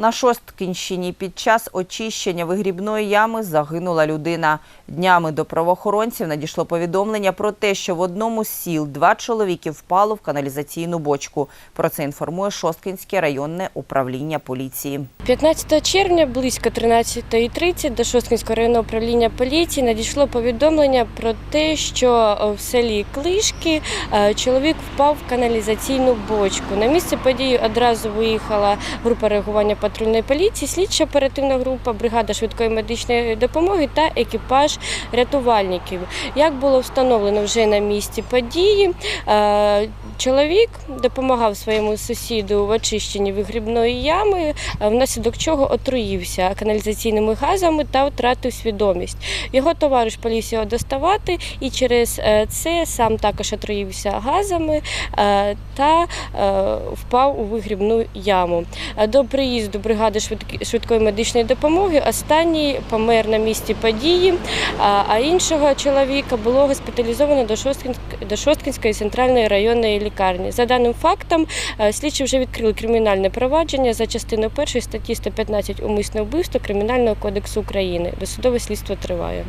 На Шосткінщині під час очищення вигрібної ями загинула людина. Днями до правоохоронців надійшло повідомлення про те, що в одному з сіл два чоловіки впали в каналізаційну бочку. Про це інформує Шосткінське районне управління поліції. 15 червня близько 13.30 до Шосткинського районного управління поліції надійшло повідомлення про те, що в селі Клишки е, чоловік впав в каналізаційну бочку. На місце події одразу виїхала група реагування патрульної поліції, слідча оперативна група, бригада швидкої медичної допомоги та екіпаж рятувальників. Як було встановлено вже на місці події, е, чоловік допомагав своєму сусіду в очищенні вигрібної ями, внаслідок чого отруївся каналізаційними газами та втратив свідомість. Його товариш поліз його доставати, і через е, це сам також отруївся газами е, та впав у вигрібну яму. До приїзду бригади швидкі- швидкої медичної допомоги останній помер на місці події, а а іншого чоловіка було госпіталізовано до Шосткінської центральної районної лікарні. За даним фактом, е, слідчі вже відкрили кримінальне провадження за частиною першої статті 115 умисне вбивство Кримінального кодексу України. Досудове слідство триває.